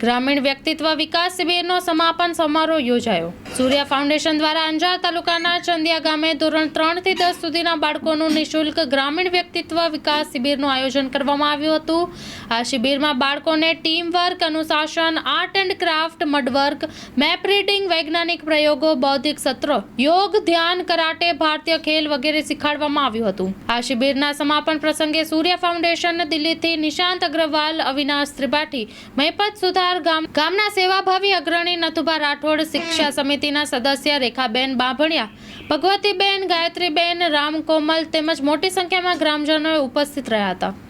ગ્રામીણ વ્યક્તિત્વ વિકાસ શિબિરનો સમાપન સમારોહ યોજાયો. સૂર્યા ફાઉન્ડેશન દ્વારા અંજાર તાલુકાના ચંદિયા ગામે ધોરણ ત્રણથી દસ સુધીના બાળકોનું નિઃશુલ્ક ગ્રામીણ વ્યક્તિત્વ વિકાસ શિબિરનું આયોજન કરવામાં આવ્યું હતું. આ શિબિરમાં બાળકોને team work અનુશાસન, art and craft, mud work, map reading, વૈજ્ઞાનિક પ્રયોગો, બૌદ્ધિક સત્રો, યોગ, ધ્યાન, કરાટે, ભારતીય ખેલ વગેરે શીખવાડવામાં આવ્યું હતું. આ શિબિરના સમાપન પ્રસંગે સૂર્ય ફાઉન્ડેશન, દિલ્હીથી નિશાંત અગ્રવાલ, અવિનાશ ત્રિપાઠી, મહેપત સુધાર ગામ, ગામના સેવાભાવી અગ્રણી નથુભા રાઠોડ, શિક્ષા સમિતિના સદસ્ય રેખાબેન બાભણિયા ભગવતીબેન ગાયત્રીબેન રામકોમલ તેમજ મોટી સંખ્યામાં ગ્રામજનોએ ઉપસ્થિત રહ્યા હતા.